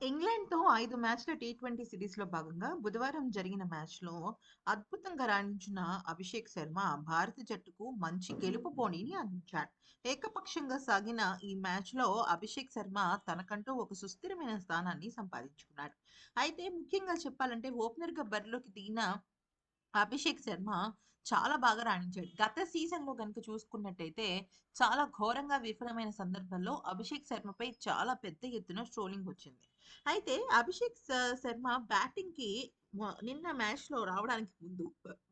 ఇంగ్లాండ్‌తో ఐదు మ్యాచ్‌ల టీ20 సిరీస్‌లో భాగంగా బుధవారం జరిగిన మ్యాచ్‌లో అద్భుతంగా రాణించిన అభిషేక్ శర్మ భారత జట్టుకు మంచి గెలుపు పోనీని అందించాడు. ఏకపక్షంగా సాగిన ఈ మ్యాచ్‌లో అభిషేక్ శర్మ తనకంటూ ఒక సుస్థిరమైన స్థానాన్ని సంపాదించుకున్నాడు. అయితే ముఖ్యంగా చెప్పాలంటే ఓపెనర్‌గా బరిలోకి దిగిన అభిషేక్ శర్మ చాలా బాగా రాణించాడు. గత సీజన్లో గనుక చూసుకున్నట్టయితే చాలా ఘోరంగా విఫలమైన సందర్భంలో అభిషేక్ శర్మపై చాలా పెద్ద ఎత్తున ట్రోలింగ్ వచ్చింది. అయితే అభిషేక్ శర్మ బ్యాటింగ్కి నిన్న మ్యాచ్లో రావడానికి ముందు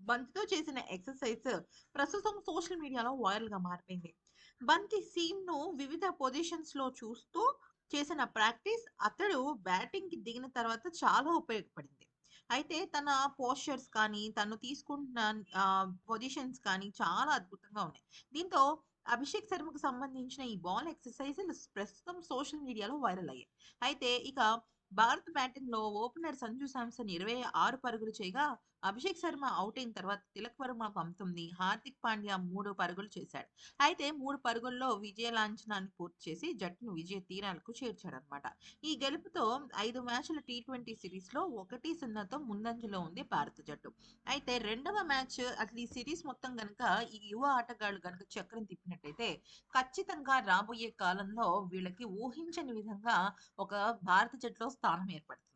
బంతితో చేసిన ఎక్సర్‌సైజ్ ప్రస్తుతం సోషల్ మీడియాలో వైరల్గా మారిపోయింది. బంతి సీమ్‌ను వివిధ పొజిషన్స్లో చూస్తూ చేసిన ప్రాక్టీస్ అతడు బ్యాటింగ్కి దిగిన తర్వాత చాలా ఉపయోగపడింది. అయితే తన పోస్చర్స్ కానీ, తను తీసుకుంటున్న పొజిషన్స్ కానీ చాలా అద్భుతంగా ఉన్నాయి. దీంతో అభిషేక్ శర్మకు సంబంధించిన ఈ బాల్ ఎక్సర్‌సైజులు ప్రస్తుతం సోషల్ మీడియాలో వైరల్ అయ్యాయి. అయితే ఇక భారత బ్యాటింగ్‌లో ఓపెనర్ సంజు శాంసన్ 26 పరుగులు చేయగా, అభిషేక్ శర్మ అవుట్ అయిన తర్వాత తిలక్ వర్మ 19, హార్దిక్ పాండ్యా మూడు పరుగులు చేశాడు. అయితే మూడు పరుగుల్లో విజయ లాంఛనాన్ని పూర్తి చేసి జట్టును విజయ తీరాలకు చేర్చాడనమాట ఈ గెలుపుతో ఐదు మ్యాచ్‌ల టీ20 సిరీస్‌లో 1-0తో ముందంజలో ఉంది భారత జట్టు. అయితే రెండవ మ్యాచ్ అసలు ఈ సిరీస్ మొత్తం కనుక ఈ యువ ఆటగాళ్ళు కనుక చక్రం తిప్పినట్టయితే ఖచ్చితంగా రాబోయే కాలంలో వీళ్ళకి ఊహించని విధంగా ఒక భారత జట్టులో స్థానం ఏర్పడుతుంది.